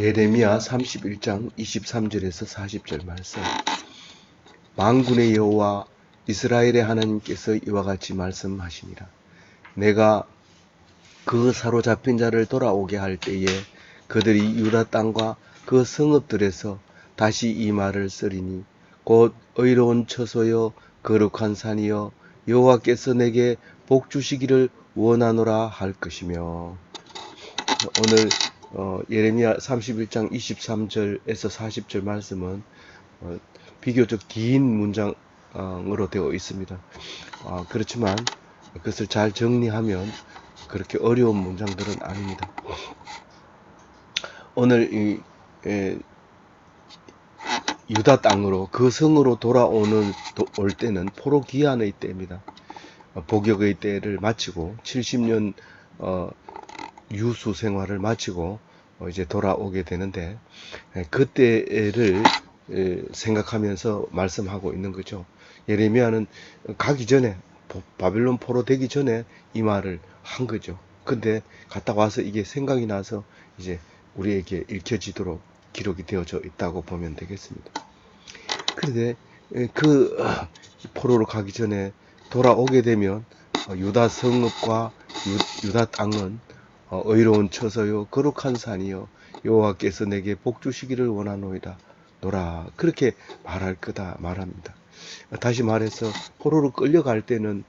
예레미야 31장 23절에서 40절 말씀. 만군의 여호와 이스라엘의 하나님께서 이와 같이 말씀하시니라. 내가 그 사로잡힌 자를 돌아오게 할 때에 그들이 유다 땅과 그 성읍들에서 다시 이 말을 쓰리니 곧 의로운 처소여 거룩한 산이여 여호와께서 내게 복 주시기를 원하노라 할 것이며 오늘 어, 예레미야 31장 23절에서 40절 말씀은 어, 비교적 긴 문장으로 되어 있습니다. 아, 그렇지만 그것을 잘 정리하면 그렇게 어려운 문장들은 아닙니다. 오늘 이 에, 유다 땅으로 그 성으로 돌아오는 도- 올 때는 포로 기한의 때입니다. 어, 복역의 때를 마치고 70년 어, 유수 생활을 마치고 어, 이제 돌아오게 되는데 에, 그때를 에, 생각하면서 말씀하고 있는 거죠. 예레미야는 가기 전에 보- 바빌론 포로 되기 전에 이 말을 한 거죠. 근데 갔다 와서 이게 생각이 나서 이제 우리에게 읽혀지도록 기록이 되어져 있다고 보면 되겠습니다. 그런데 에, 그 어, 포로로 가기 전에 돌아오게 되면 어, 유다 성읍과 유, 유다 땅은 어, 의로운 처소요 거룩한 산이요 여호와께서 내게 복 주시기를 원하노이다 노라 그렇게 말할 거다 말합니다. 다시 말해서 포로로 끌려갈 때는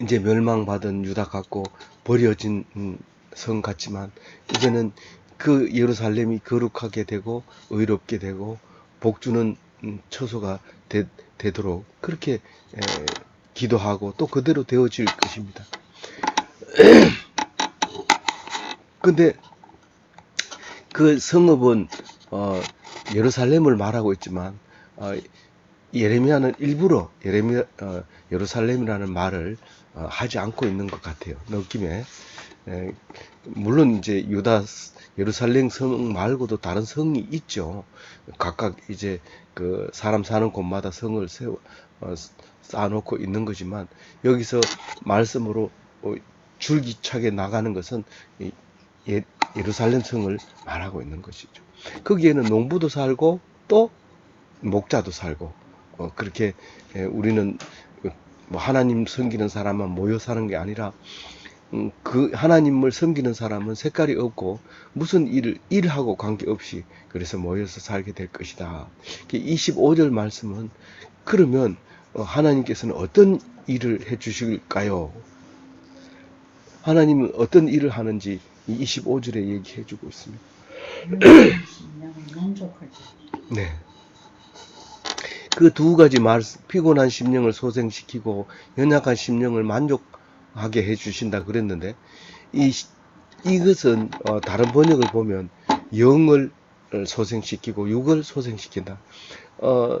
이제 멸망받은 유다 같고 버려진 음, 성 같지만 이제는 그 예루살렘이 거룩하게 되고 의롭게 되고 복주는 음, 처소가 되, 되도록 그렇게 에, 기도하고 또 그대로 되어질 것입니다. 근데 그 성읍은 어, 예루살렘을 말하고 있지만 어, 예레미야는 일부러 예레미야 어, 예루살렘이라는 말을 어, 하지 않고 있는 것 같아요. 느낌에 에, 물론 이제 유다 예루살렘 성 말고도 다른 성이 있죠. 각각 이제 그 사람 사는 곳마다 성을 세워 어, 쌓아놓고 있는 거지만 여기서 말씀으로 어, 줄기차게 나가는 것은 이 예, 예루살렘 성을 말하고 있는 것이죠. 거기에는 농부도 살고 또 목자도 살고 어, 그렇게 에, 우리는 뭐 하나님 섬기는 사람만 모여 사는 게 아니라 음, 그 하나님을 섬기는 사람은 색깔이 없고 무슨 일을 일하고 관계없이 그래서 모여서 살게 될 것이다. 25절 말씀은 그러면 어, 하나님께서는 어떤 일을 해 주실까요? 하나님은 어떤 일을 하는지 이 25절에 얘기해 주고 있습니다. 네. 그 두 가지 말, 피곤한 심령을 소생시키고 연약한 심령을 만족하게 해 주신다 그랬는데 이 시- 이것은 어, 다른 번역을 보면 영을 소생시키고 육을 소생시킨다. 어,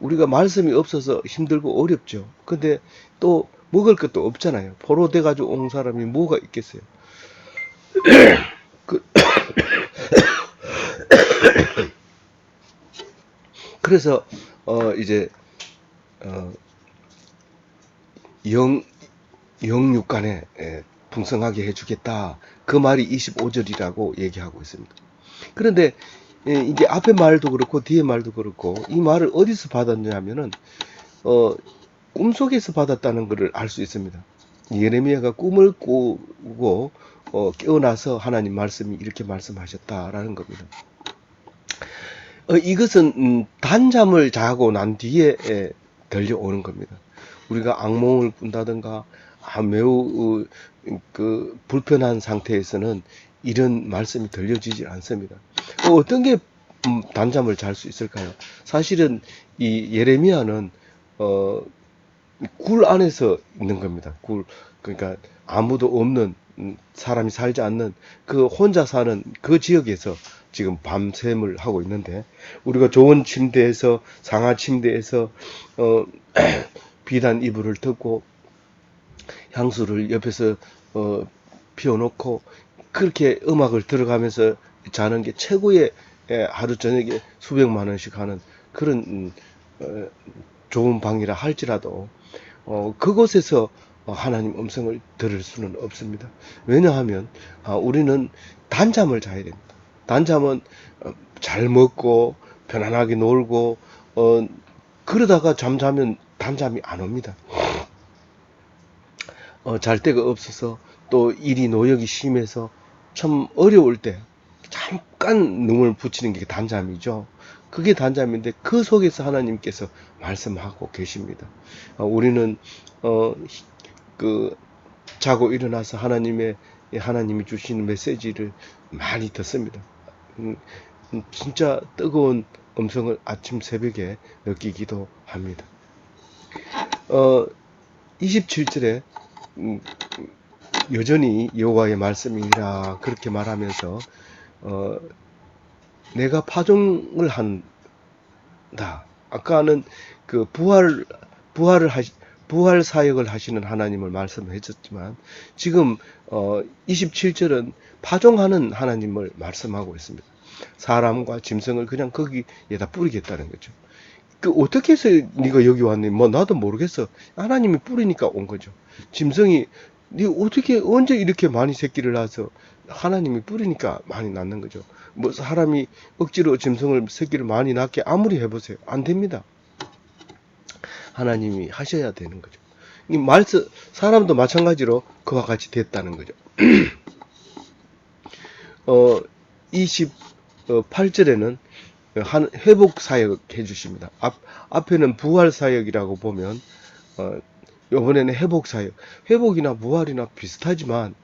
우리가 말씀이 없어서 힘들고 어렵죠. 근데 또 먹을 것도 없잖아요. 포로 돼가지고 온 사람이 뭐가 있겠어요. 그, 그래서 어 이제 어 영, 영육간에 예, 풍성하게 해주겠다. 그 말이 25절이라고 얘기하고 있습니다. 그런데 예, 이게 앞에 말도 그렇고 뒤에 말도 그렇고 이 말을 어디서 받았냐면은 어 꿈속에서 받았다는 것을 알 수 있습니다. 예레미야가 꿈을 꾸고 어, 깨어나서 하나님 말씀이 이렇게 말씀하셨다라는 겁니다. 어, 이것은 음, 단잠을 자고 난 뒤에 에, 들려오는 겁니다. 우리가 악몽을 꾼다든가 아, 매우 어, 그 불편한 상태에서는 이런 말씀이 들려지질 않습니다. 어, 어떤 게 음, 단잠을 잘 수 있을까요? 사실은 이 예레미야는 어, 굴 안에서 있는 겁니다. 굴 그러니까 아무도 없는 음, 사람이 살지 않는 그 혼자 사는 그 지역에서 지금 밤샘을 하고 있는데 우리가 좋은 침대에서 상하 침대에서 어 비단 이불을 덮고 향수를 옆에서 어 피워놓고 그렇게 음악을 들어가면서 자는 게 최고의 예, 하루 저녁에 수백만 원씩 하는 그런 음, 어, 좋은 방이라 할지라도 어, 그곳에서 어, 하나님 음성을 들을 수는 없습니다. 왜냐하면 아, 우리는 단잠을 자야 됩니다. 단잠은 어, 잘 먹고 편안하게 놀고 어 그러다가 잠자면 단잠이 안 옵니다. 어, 잘 데가 없어서 또 일이 노역이 심해서 참 어려울 때 잠깐 눈을 붙이는 게 단잠이죠. 그게 단잠인데 그 속에서 하나님께서 말씀하고 계십니다. 어, 우리는 어, 히- 그 자고 일어나서 하나님의 하나님이 주시는 메시지를 많이 듣습니다. 음, 음, 진짜 뜨거운 음성을 아침 새벽에 느끼기도 합니다. 어, 27절에 음, 여전히 여호와의 말씀이라 그렇게 말하면서 어, 내가 파종을 한다. 아까는 그 부활 부활을 하시 부활 사역을 하시는 하나님을 말씀해 줬지만 지금 어 27절은 파종하는 하나님을 말씀하고 있습니다. 사람과 짐승을 그냥 거기에다 뿌리겠다는 거죠. 그 어떻게 해서 네가 여기 왔니? 뭐 나도 모르겠어. 하나님이 뿌리니까 온 거죠. 짐승이 네 어떻게 언제 이렇게 많이 새끼를 낳아서 하나님이 뿌리니까 많이 낳는 거죠. 뭐 사람이 억지로 짐승을 새끼를 많이 낳게 아무리 해보세요. 안 됩니다. 하나님이 하셔야 되는 거죠. 이 말씀 사람도 마찬가지로 그와 같이 됐다는 거죠. 어 28절에는 한 회복 사역 해주십니다. 앞 앞에는 부활 사역이라고 보면 어 이번에는 회복 사역. 회복이나 부활이나 비슷하지만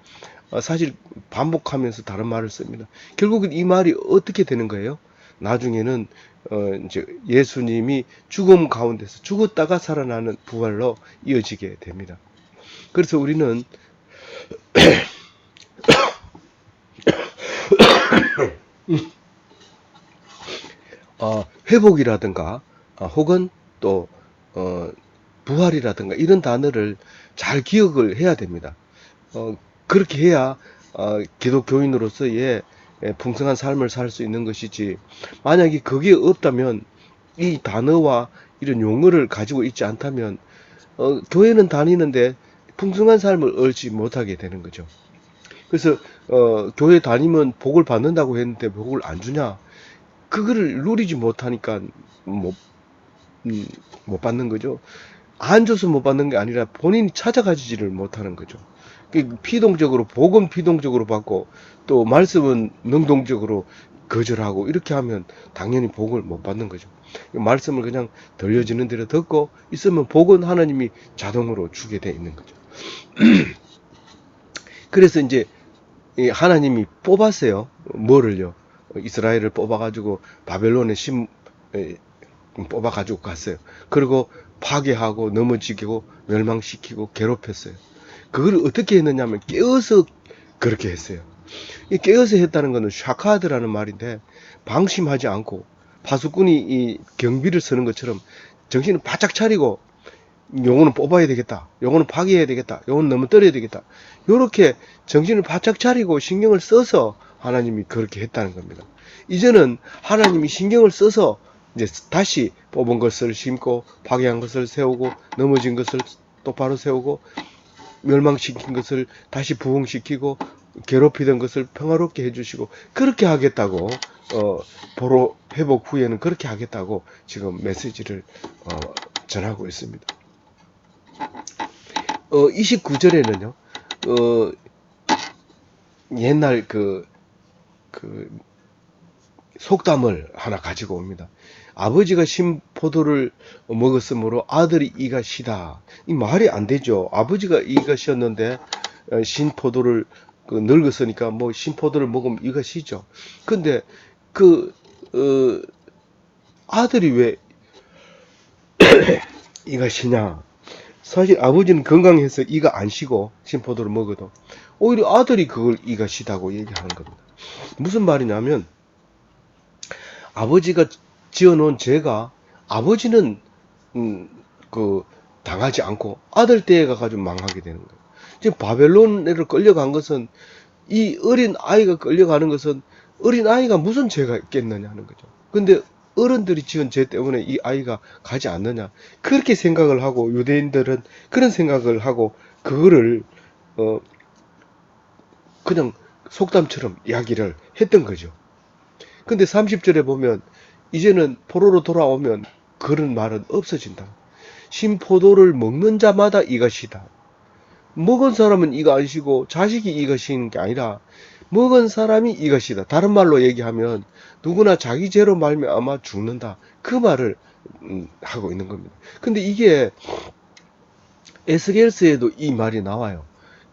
어, 사실 반복하면서 다른 말을 씁니다. 결국은 이 말이 어떻게 되는 거예요? 나중에는 어, 이제 예수님이 죽음 가운데서 죽었다가 살아나는 부활로 이어지게 됩니다. 그래서 우리는 어, 회복이라든가 어, 혹은 또 어, 부활이라든가 이런 단어를 잘 기억을 해야 됩니다. 어, 그렇게 해야 어, 기독교인으로서의 예, 풍성한 삶을 살 수 있는 것이지 만약에 그게 없다면 이 단어와 이런 용어를 가지고 있지 않다면 어, 교회는 다니는데 풍성한 삶을 얻지 못하게 되는 거죠. 그래서 어, 교회 다니면 복을 받는다고 했는데 복을 안 주냐? 그거를 누리지 못하니까 못, 음, 못 받는 거죠. 안 줘서 못 받는 게 아니라 본인이 찾아가지지를 못하는 거죠. 그 피동적으로 복은 피동적으로 받고 또 말씀은 능동적으로 거절하고 이렇게 하면 당연히 복을 못 받는 거죠. 말씀을 그냥 들려지는 대로 듣고 있으면 복은 하나님이 자동으로 주게 돼 있는 거죠. 그래서 이제 이 하나님이 뽑았어요. 뭐를요? 이스라엘을 뽑아가지고 바벨론에 심 에, 뽑아가지고 갔어요. 그리고 파괴하고 넘어지고 멸망시키고 괴롭혔어요. 그걸 어떻게 했느냐면 깨어서 그렇게 했어요. 이 깨어서 했다는 것은 샤카드라는 말인데 방심하지 않고 파수꾼이 이 경비를 서는 것처럼 정신을 바짝 차리고 요거는 뽑아야 되겠다. 요거는 파괴해야 되겠다. 요거는 넘어뜨려야 되겠다. 요렇게 정신을 바짝 차리고 신경을 써서 하나님이 그렇게 했다는 겁니다. 이제는 하나님이 신경을 써서 이제 다시 뽑은 것을 심고 파괴한 것을 세우고 넘어진 것을 똑바로 세우고 멸망시킨 것을 다시 부흥시키고 괴롭히던 것을 평화롭게 해주시고 그렇게 하겠다고 어 보로 회복 후에는 그렇게 하겠다고 지금 메시지를 어 전하고 있습니다. 어 29절에는요. 어 옛날 그 그 속담을 하나 가지고 옵니다. 아버지가 신 포도를 먹었으므로 아들이 이가 시다. 이 말이 안 되죠. 아버지가 이가 시었는데 어, 신 포도를 그 늙었으니까 뭐 신 포도를 먹으면 이가 시죠. 근데 그 어, 아들이 왜 이가 시냐? 사실 아버지는 건강해서 이가 안 시고 신포도를 먹어도 오히려 아들이 그걸 이가 시다고 얘기하는 겁니다. 무슨 말이냐면 아버지가 지어놓은 죄가 아버지는 음, 그 당하지 않고 아들 때에 가가지고 망하게 되는 거예요. 지금 바벨론에를 끌려간 것은 이 어린 아이가 끌려가는 것은 어린 아이가 무슨 죄가 있겠느냐 하는 거죠. 근데 어른들이 지은 죄 때문에 이 아이가 가지 않느냐 그렇게 생각을 하고 유대인들은 그런 생각을 하고 그거를 어 그냥 속담처럼 이야기를 했던 거죠. 근데 30절에 보면 이제는 포로로 돌아오면 그런 말은 없어진다. 신포도를 먹는 자마다 이것이다. 먹은 사람은 이거 아니시고 자식이 이것인 게 아니라 먹은 사람이 이것이다. 다른 말로 얘기하면 누구나 자기 죄로 말면 아마 죽는다. 그 말을 음, 하고 있는 겁니다. 근데 이게 에스겔스에도 이 말이 나와요.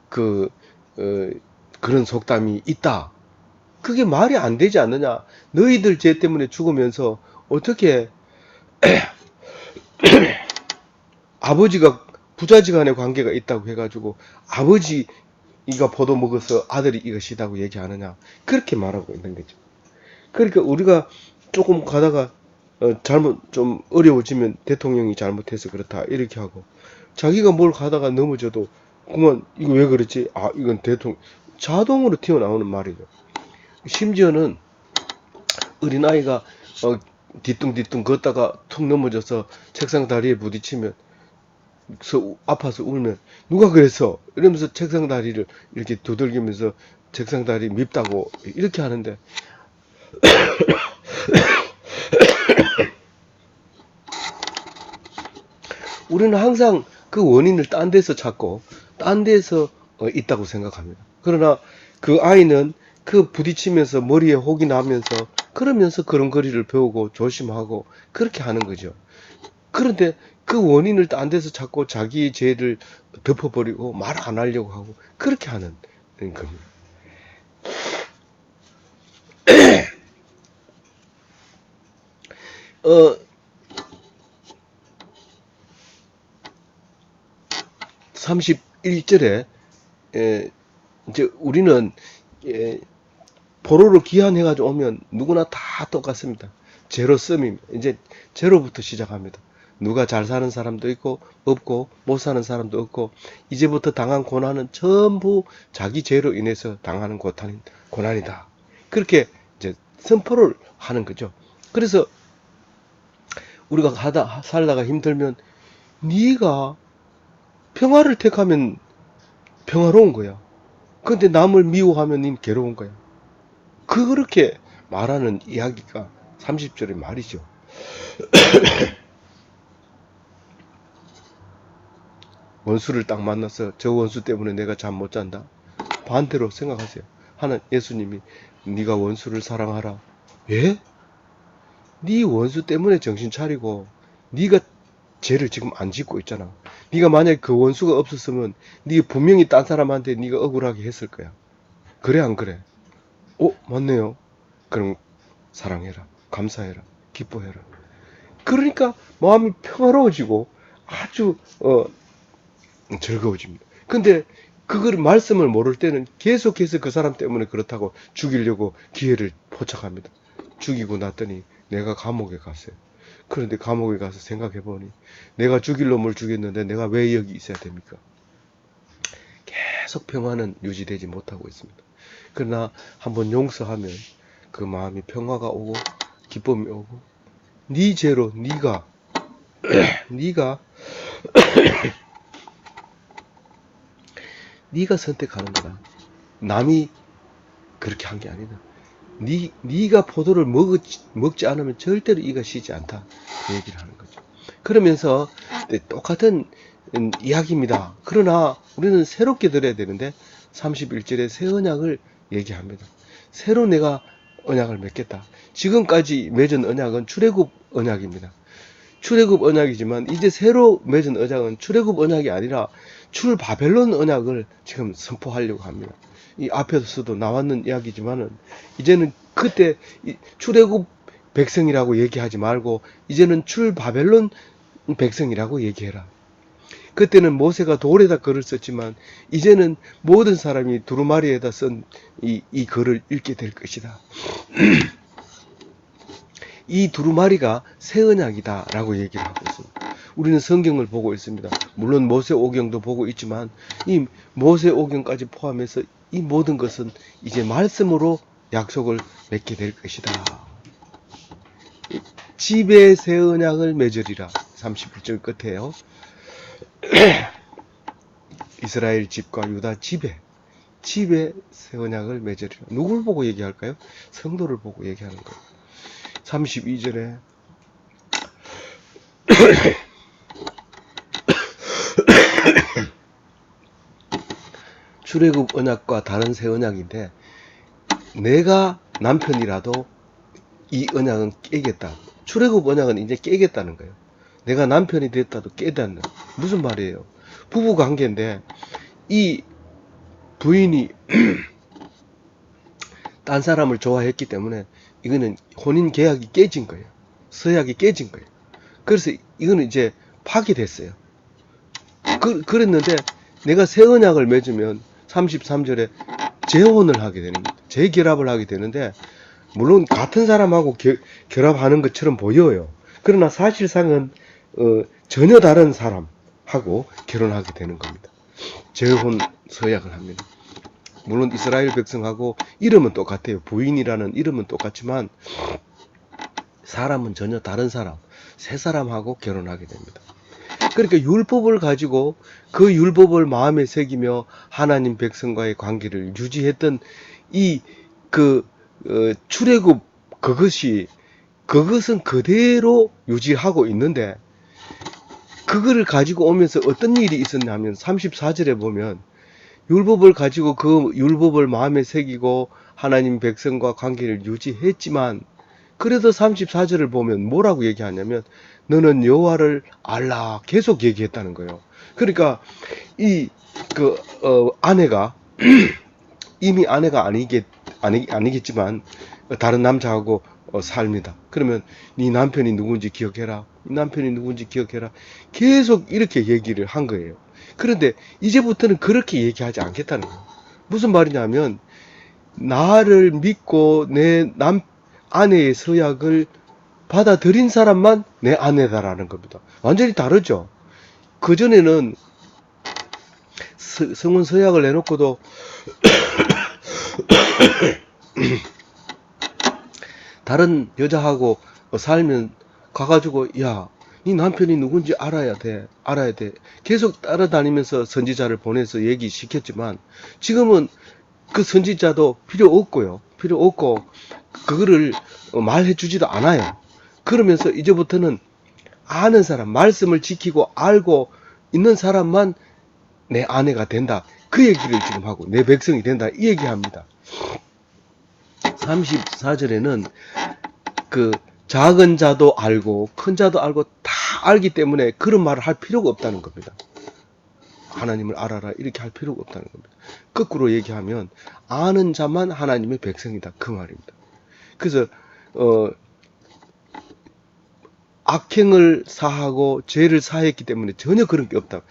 그 어, 그런 속담이 있다. 그게 말이 안 되지 않느냐? 너희들 죄 때문에 죽으면서 어떻게 아버지가 부자지간의 관계가 있다고 해가지고 아버지 이가 포도 먹어서 아들이 이것이다고 얘기하느냐? 그렇게 말하고 있는 거죠. 그러니까 우리가 조금 가다가 어, 잘못 좀 어려워지면 대통령이 잘못해서 그렇다 이렇게 하고 자기가 뭘 가다가 넘어져도 그만 이거 왜 그렇지? 아 이건 대통령 자동으로 튀어나오는 말이죠. 심지어는 어린아이가 어, 뒤뚱뒤뚱 걷다가 툭 넘어져서 책상 다리에 부딪히면 서 아파서 울면 누가 그랬어? 이러면서 책상 다리를 이렇게 두들기면서 책상 다리 밉다고 이렇게 하는데 우리는 항상 그 원인을 딴 데서 찾고 딴 데서 어, 있다고 생각합니다. 그러나 그 아이는 그 부딪히면서 머리에 혹이 나면서 그러면서 그런 거리를 배우고 조심하고 그렇게 하는 거죠. 그런데 그 원인을 딴 데서 찾고 자기의 죄를 덮어버리고 말 안 하려고 하고 그렇게 하는 겁니다. 어, 31절에 에, 이제 우리는 예, 포로로 귀환해가지고 오면 누구나 다 똑같습니다. 제로 썸임 이제 제로부터 시작합니다. 누가 잘 사는 사람도 있고 없고 못 사는 사람도 없고 이제부터 당한 고난은 전부 자기 죄로 인해서 당하는 고난, 고난이다. 그렇게 이제 선포를 하는 거죠. 그래서 우리가 가다 살다가 힘들면 네가 평화를 택하면 평화로운 거야. 근데 남을 미워하면 닌 괴로운 거야. 그렇게 말하는 이야기가 30절의 말이죠. 원수를 딱 만나서 저 원수 때문에 내가 잠 못 잔다. 반대로 생각하세요. 하는 예수님이 네가 원수를 사랑하라. 예? 네 원수 때문에 정신 차리고 네가 죄를 지금 안 짓고 있잖아. 네가 만약 그 원수가 없었으면 네가 분명히 딴 사람한테 네가 억울하게 했을 거야. 그래 안 그래? 어 맞네요. 그럼 사랑해라, 감사해라, 기뻐해라. 그러니까 마음이 평화로워지고 아주 어 즐거워집니다. 근데 그걸 말씀을 모를 때는 계속해서 그 사람 때문에 그렇다고 죽이려고 기회를 포착합니다. 죽이고 났더니 내가 감옥에 갔어요. 그런데 감옥에 가서 생각해 보니 내가 죽일 놈을 죽였는데 내가 왜 여기 있어야 됩니까? 계속 평화는 유지되지 못하고 있습니다. 그러나 한번 용서하면 그 마음이 평화가 오고 기쁨이 오고 네 죄로 네가 네가 네가 선택하는 거다. 남이 그렇게 한 게 아니다. 네, 네가 포도를 먹, 먹지 않으면 절대로 이가 쉬지 않다. 그 얘기를 하는 거죠. 그러면서 네, 똑같은 음, 이야기입니다. 그러나 우리는 새롭게 들어야 되는데 31절에 새 언약을 얘기합니다. 새로 내가 언약을 맺겠다. 지금까지 맺은 언약은 출애굽 언약입니다. 출애굽 언약이지만 이제 새로 맺은 언약은 출애굽 언약이 아니라 출 바벨론 언약을 지금 선포하려고 합니다. 이 앞에서도 나왔는 이야기지만은 이제는 그때 이 출애굽 백성이라고 얘기하지 말고 이제는 출 바벨론 백성이라고 얘기해라. 그때는 모세가 돌에다 글을 썼지만 이제는 모든 사람이 두루마리에다 쓴 이 이 글을 읽게 될 것이다. 이 두루마리가 새 언약이다라고 얘기를 하고 있습니다. 우리는 성경을 보고 있습니다. 물론 모세 오경도 보고 있지만 이 모세 오경까지 포함해서 이 모든 것은 이제 말씀으로 약속을 맺게 될 것이다. 집에 새 언약을 맺으리라. 31절 끝에요. 이스라엘 집과 유다 집에 집에 새 언약을 맺으리라. 누굴 보고 얘기할까요? 성도를 보고 얘기하는 거예요. 32절에 출애굽 언약과 다른 새 언약인데 내가 남편이라도 이 언약은 깨겠다. 출애굽 언약은 이제 깨겠다는 거예요. 내가 남편이 됐다도 깨닫는 무슨 말이에요? 부부 관계인데 이 부인이 딴 사람을 좋아했기 때문에 이거는 혼인 계약이 깨진 거예요. 서약이 깨진 거예요. 그래서 이거는 이제 파기됐어요. 그, 그랬는데 내가 새 언약을 맺으면 33절에 재혼을 하게 되는. 재결합을 하게 되는데 물론 같은 사람하고 겨- 결합하는 것처럼 보여요. 그러나 사실상은 어, 전혀 다른 사람하고 결혼하게 되는 겁니다. 재혼 서약을 합니다. 물론 이스라엘 백성하고 이름은 똑같아요. 부인이라는 이름은 똑같지만 사람은 전혀 다른 사람, 새 사람하고 결혼하게 됩니다. 그러니까 율법을 가지고 그 율법을 마음에 새기며 하나님 백성과의 관계를 유지했던 이그 출애굽 그것이 그것은 그대로 유지하고 있는데 그거를 가지고 오면서 어떤 일이 있었냐면 34절에 보면 율법을 가지고 그 율법을 마음에 새기고 하나님 백성과 관계를 유지했지만 그래도 34절을 보면 뭐라고 얘기하냐면 너는 여호와를 알라 계속 얘기했다는 거예요. 그러니까 이그 아내가 이미 아내가 아니겠 아니 아니겠지만 다른 남자하고 어, 삽니다. 그러면 네 남편이 누군지 기억해라. 네 남편이 누군지 기억해라. 계속 이렇게 얘기를 한 거예요. 그런데 이제부터는 그렇게 얘기하지 않겠다는 거예요. 무슨 말이냐면 나를 믿고 내 남 아내의 서약을 받아들인 사람만 내 아내다라는 겁니다. 완전히 다르죠. 그 전에는 성혼 서약을 내놓고도 다른 여자하고 살면 가가지고 야, 네 남편이 누군지 알아야 돼, 알아야 돼. 계속 따라다니면서 선지자를 보내서 얘기 시켰지만 지금은 그 선지자도 필요 없고요, 필요 없고 그거를 말해 주지도 않아요. 그러면서 이제부터는 아는 사람, 말씀을 지키고 알고 있는 사람만 내 아내가 된다. 그 얘기를 지금 하고 내 백성이 된다. 이 얘기합니다. 34절에는 그 작은 자도 알고 큰 자도 알고 다 알기 때문에 그런 말을 할 필요가 없다는 겁니다. 하나님을 알아라 이렇게 할 필요가 없다는 겁니다. 거꾸로 얘기하면 아는 자만 하나님의 백성이다 그 말입니다. 그래서 어 악행을 사하고 죄를 사했기 때문에 전혀 그런 게 없다.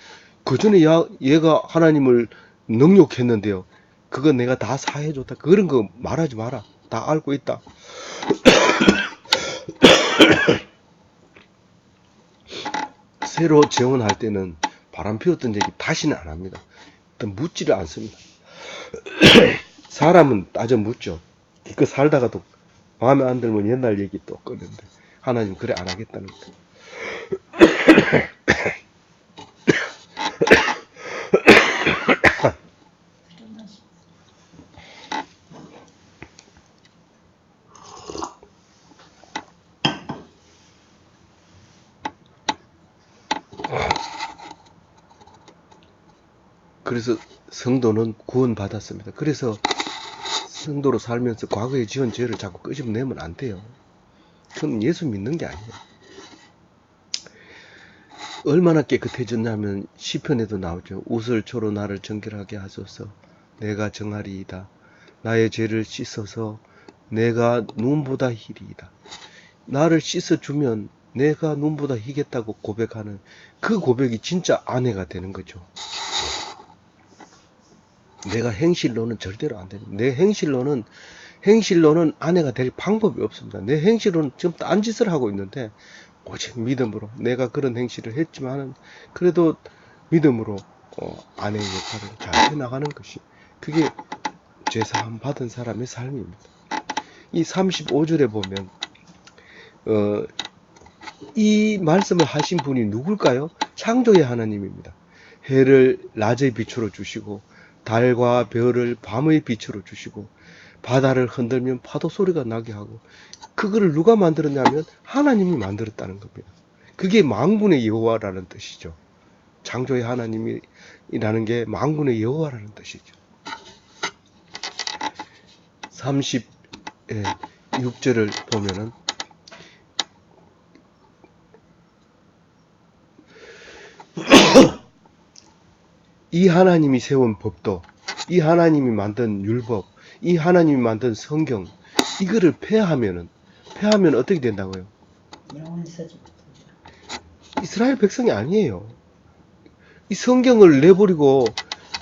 그 전에 얘가 하나님을 능욕했는데요. 그거 내가 다 사해줬다. 그런 거 말하지 마라. 다 알고 있다. 새로 재혼할 때는 바람 피웠던 얘기 다시는 안 합니다. 일단 묻지를 않습니다. 사람은 따져 묻죠. 그 살다가도 마음에 안 들면 옛날 얘기 또 꺼는데 하나님 그래 안 하겠다는 거예요. 일어나시. 그래서 성도는 구원받았습니다. 그래서 성도로 살면서 과거에 지은 죄를 자꾸 끄집어내면 안 돼요. 그건 예수 믿는 게 아니에요. 얼마나 깨끗해졌냐면 시편에도 나오죠. 웃을초로 나를 정결하게 하소서. 내가 정하리이다. 나의 죄를 씻어서 내가 눈보다 희리이다. 나를 씻어주면 내가 눈보다 희겠다고 고백하는 그 고백이 진짜 아내가 되는 거죠. 내가 행실로는 절대로 안 됩니다. 내 행실로는 행실로는 아내가 될 방법이 없습니다. 내 행실로는 지금 딴 짓을 하고 있는데 오직 믿음으로 내가 그런 행실을 했지만은 그래도 믿음으로 어, 아내의 역할을 잘 해나가는 것이 그게 죄사함 받은 사람의 삶입니다. 이 35절에 보면 어, 이 말씀을 하신 분이 누굴까요? 창조의 하나님입니다. 해를 낮의 빛으로 주시고 달과 별을 밤의 빛으로 주시고 바다를 흔들면 파도 소리가 나게 하고 그거를 누가 만들었냐면 하나님이 만들었다는 겁니다. 그게 망군의 여호와라는 뜻이죠. 창조의 하나님이라는 게 망군의 여호와라는 뜻이죠. 36절을 보면은 이 하나님이 세운 법도, 이 하나님이 만든 율법, 이 하나님이 만든 성경, 이거를 폐하면은, 폐하면 어떻게 된다고요? 이스라엘 백성이 아니에요. 이 성경을 내버리고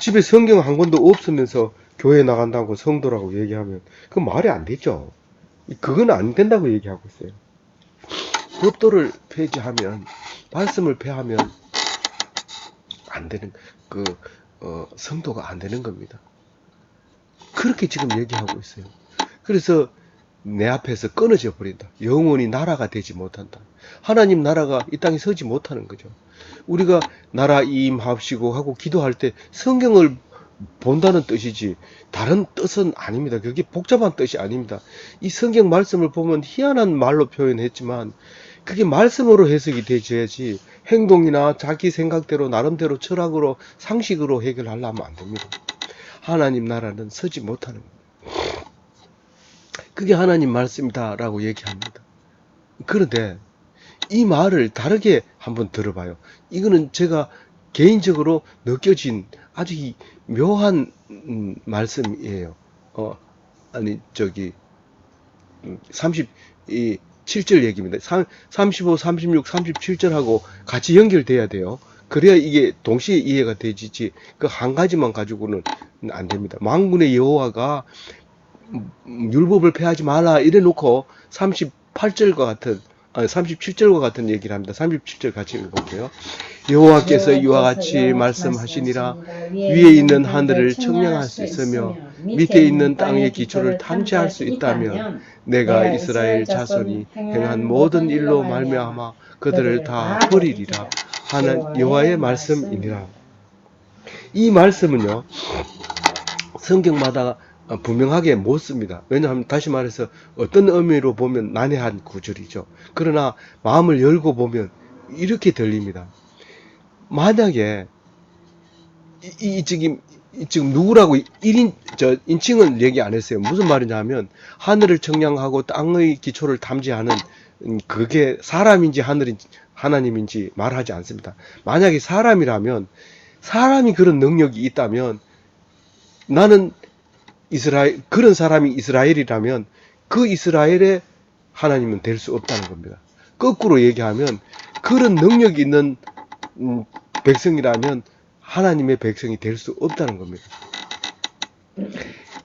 집에 성경 한 권도 없으면서 교회 나간다고 성도라고 얘기하면 그 말이 안 되죠. 그건 안 된다고 얘기하고 있어요. 법도를 폐지하면 말씀을 폐하면 안 되는 그 어, 성도가 안 되는 겁니다. 그렇게 지금 얘기하고 있어요. 그래서 내 앞에서 끊어져 버린다. 영원히 나라가 되지 못한다. 하나님 나라가 이 땅에 서지 못하는 거죠. 우리가 나라 임합시고 하고 기도할 때 성경을 본다는 뜻이지 다른 뜻은 아닙니다. 그게 복잡한 뜻이 아닙니다. 이 성경 말씀을 보면 희한한 말로 표현했지만 그게 말씀으로 해석이 되져야지 행동이나 자기 생각대로 나름대로 철학으로 상식으로 해결하려면 안 됩니다. 하나님 나라는 서지 못하는 겁니다. 그게 하나님 말씀이다라고 얘기합니다. 그런데 이 말을 다르게 한번 들어봐요. 이거는 제가 개인적으로 느껴진 아주 이 묘한 음, 말씀이에요. 어, 아니 저기 37절 얘기입니다. 35, 36, 37절하고 같이 연결돼야 돼요. 그래야 이게 동시에 이해가 되지지 그 한 가지만 가지고는 안 됩니다. 망군의 여호와가 음, 율법을 폐하지 말라 이래 놓고 38절과 같은 아니 37절과 같은 얘기를 합니다. 37절 같이 읽어볼게요. 여호와께서 이와 같이 말씀하시니라 위에 있는 하늘을 청량할 수 있으며 밑에 있는 땅의 기초를 탐지할 수 있다면 내가 이스라엘 자손이 행한 모든 일로 말미암아 그들을 다 버리리라 하는 여호와의 말씀이니라. 이 말씀은요. 성경마다 분명하게 못 씁니다. 왜냐하면 다시 말해서 어떤 의미로 보면 난해한 구절이죠. 그러나 마음을 열고 보면 이렇게 들립니다. 만약에 이, 이 지금 이 지금 누구라고 1인 저 인칭은 얘기 안 했어요. 무슨 말이냐면 하늘을 청량하고 땅의 기초를 탐지하는 음, 그게 사람인지 하늘인지 하나님인지 말하지 않습니다. 만약에 사람이라면 사람이 그런 능력이 있다면 나는 이스라엘 그런 사람이 이스라엘이라면 그 이스라엘의 하나님은 될 수 없다는 겁니다. 거꾸로 얘기하면 그런 능력이 있는 음, 백성이라면 하나님의 백성이 될 수 없다는 겁니다.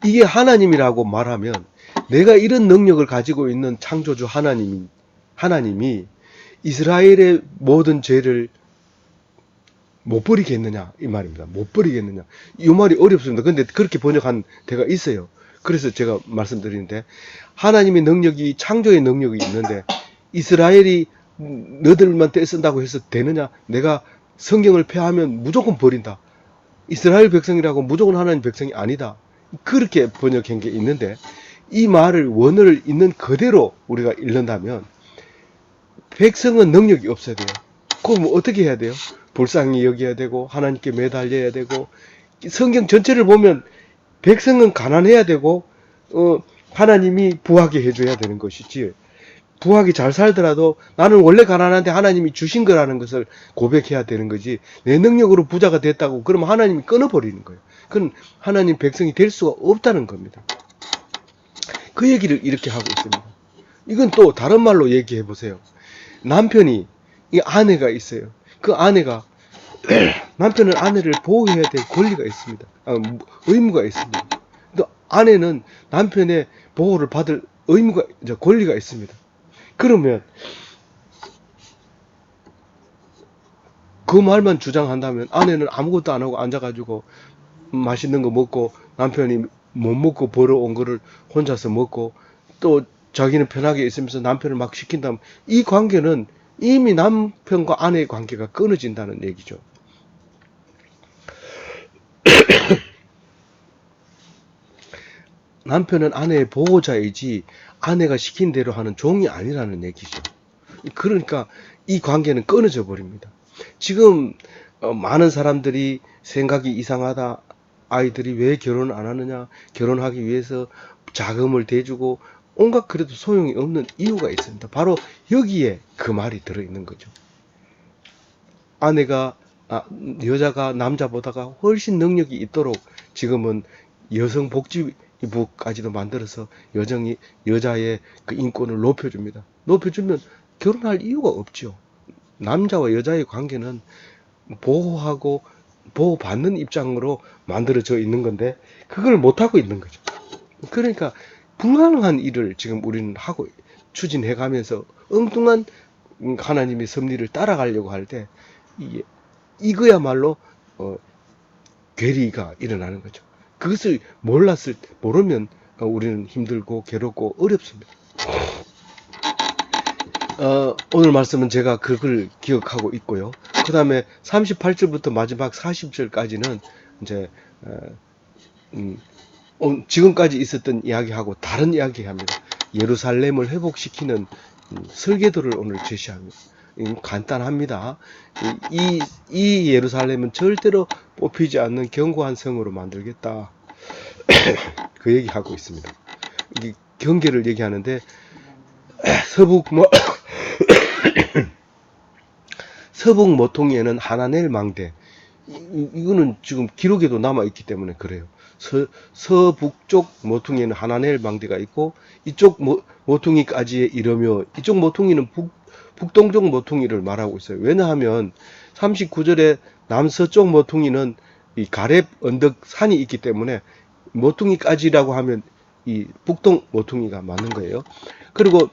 이게 하나님이라고 말하면 내가 이런 능력을 가지고 있는 창조주 하나님이 하나님이 이스라엘의 모든 죄를 못 버리겠느냐 이 말입니다. 못 버리겠느냐 이 말이 어렵습니다. 근데 그렇게 번역한 데가 있어요. 그래서 제가 말씀드리는데 하나님의 능력이 창조의 능력이 있는데 이스라엘이 너들만 떼쓴다고 해서 되느냐? 내가 성경을 폐하면 무조건 버린다. 이스라엘 백성이라고 무조건 하나님 백성이 아니다. 그렇게 번역한 게 있는데 이 말을 원어를 있는 그대로 우리가 읽는다면 백성은 능력이 없어야 돼요. 그럼 어떻게 해야 돼요? 불쌍히 여겨야 되고 하나님께 매달려야 되고 성경 전체를 보면 백성은 가난해야 되고 어, 하나님이 부하게 해줘야 되는 것이지 부하게 잘 살더라도 나는 원래 가난한데 하나님이 주신 거라는 것을 고백해야 되는 거지 내 능력으로 부자가 됐다고 그러면 하나님이 끊어버리는 거예요. 그건 하나님 백성이 될 수가 없다는 겁니다. 그 얘기를 이렇게 하고 있습니다. 이건 또 다른 말로 얘기해 보세요. 남편이 이 아내가 있어요. 그 아내가 남편은 아내를 보호해야 될 권리가 있습니다. 아, 의무가 있습니다. 또 아내는 남편의 보호를 받을 의무가 이제 권리가 있습니다. 그러면 그 말만 주장한다면 아내는 아무것도 안 하고 앉아가지고 맛있는 거 먹고 남편이 못 먹고 벌어온 거를 혼자서 먹고 또 자기는 편하게 있으면서 남편을 막 시킨다면 이 관계는 이미 남편과 아내의 관계가 끊어진다는 얘기죠. 남편은 아내의 보호자이지 아내가 시킨 대로 하는 종이 아니라는 얘기죠. 그러니까 이 관계는 끊어져 버립니다. 지금 어, 많은 사람들이 생각이 이상하다. 아이들이 왜 결혼 안 하느냐? 결혼하기 위해서 자금을 대주고 온갖 그래도 소용이 없는 이유가 있습니다. 바로 여기에 그 말이 들어 있는 거죠. 아내가 아, 여자가 남자보다가 훨씬 능력이 있도록 지금은 여성복지부까지도 만들어서 여정이 여자의 그 인권을 높여줍니다. 높여주면 결혼할 이유가 없죠. 남자와 여자의 관계는 보호하고 보호받는 입장으로 만들어져 있는 건데 그걸 못하고 있는 거죠. 그러니까 불가능한 일을 지금 우리는 하고 추진해 가면서 엉뚱한 하나님의 섭리를 따라가려고 할 때 이거야말로 어, 괴리가 일어나는 거죠. 그것을 몰랐을 때, 모르면 어, 우리는 힘들고 괴롭고 어렵습니다. 어, 오늘 말씀은 제가 그걸 기억하고 있고요. 그 다음에 38절부터 마지막 40절까지는 이제 어, 음, 어, 지금까지 있었던 이야기하고 다른 이야기합니다. 예루살렘을 회복시키는 음, 설계도를 오늘 제시합니다. 음, 간단합니다. 이, 이, 이 예루살렘은 절대로 뽑히지 않는 견고한 성으로 만들겠다. 그 얘기하고 있습니다. 이 경계를 얘기하는데 서북 뭐 서북 모퉁이에는 하나넬 망대 이- 이거는 지금 기록에도 남아 있기 때문에 그래요. 서, 서북쪽 모퉁이에는 하나넬 망대가 있고 이쪽 모, 모퉁이까지에 이르며 이쪽 모퉁이는 북, 북동쪽 모퉁이를 말하고 있어요. 왜냐하면 39절에 남서쪽 모퉁이는 이 가렙 언덕 산이 있기 때문에 모퉁이까지라고 하면 이 북동 모퉁이가 맞는 거예요. 그리고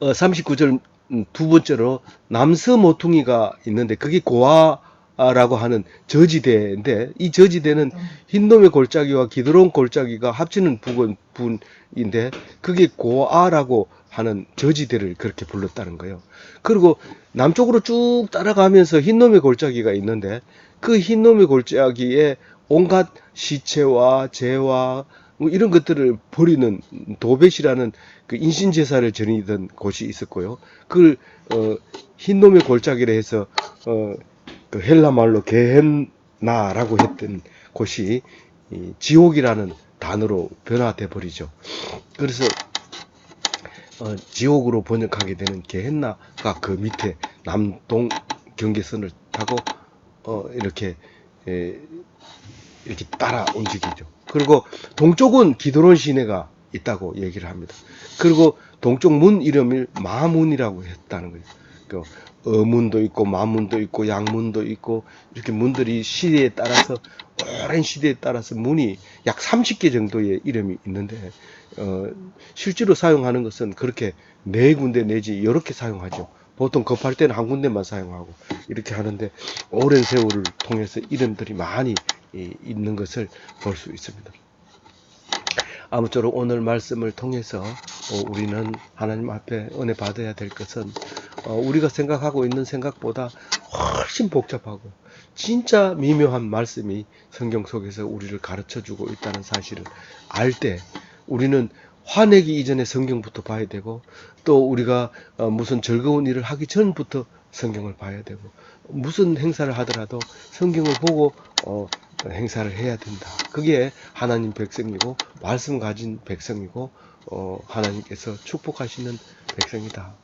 어, 39절 음, 두 번째로 남서 모퉁이가 있는데 그게 고아 라고 하는 저지대인데 이 저지대는 흰놈의 골짜기와 기드론 골짜기가 합치는 부분 분인데 그게 고아라고 하는 저지대를 그렇게 불렀다는 거예요. 그리고 남쪽으로 쭉 따라가면서 흰놈의 골짜기가 있는데 그 흰놈의 골짜기에 온갖 시체와 재와 뭐 이런 것들을 버리는 도벳이라는 그 인신 제사를 지니던 곳이 있었고요. 그걸 어, 흰놈의 골짜기라 해서 어, 그 헬라 말로 게헨나라고 했던 곳이 이 지옥이라는 단어로 변화돼 버리죠. 그래서 어, 지옥으로 번역하게 되는 게헨나가 그 밑에 남동 경계선을 타고 어, 이렇게 에, 이렇게 따라 움직이죠. 그리고 동쪽은 기도론 시내가 있다고 얘기를 합니다. 그리고 동쪽 문 이름을 마문이라고 했다는 거예요. 그 어문도 있고 마문도 있고 양문도 있고 이렇게 문들이 시대에 따라서 오랜 시대에 따라서 문이 약 30개 정도의 이름이 있는데 어, 실제로 사용하는 것은 그렇게 네 군데 내지 이렇게 사용하죠. 보통 급할 때는 한 군데만 사용하고 이렇게 하는데 오랜 세월을 통해서 이름들이 많이 이, 있는 것을 볼 수 있습니다. 아무쪼록 오늘 말씀을 통해서 어, 우리는 하나님 앞에 은혜 받아야 될 것은 어, 우리가 생각하고 있는 생각보다 훨씬 복잡하고 진짜 미묘한 말씀이 성경 속에서 우리를 가르쳐 주고 있다는 사실을 알 때 우리는 화내기 이전에 성경부터 봐야 되고 또 우리가 어, 무슨 즐거운 일을 하기 전부터 성경을 봐야 되고 무슨 행사를 하더라도 성경을 보고 어, 행사를 해야 된다. 그게 하나님 백성이고 말씀 가진 백성이고 어, 하나님께서 축복하시는 백성이다.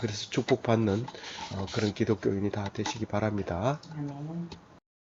그래서 축복받는 어, 그런 기독교인이 다 되시기 바랍니다. 아멘.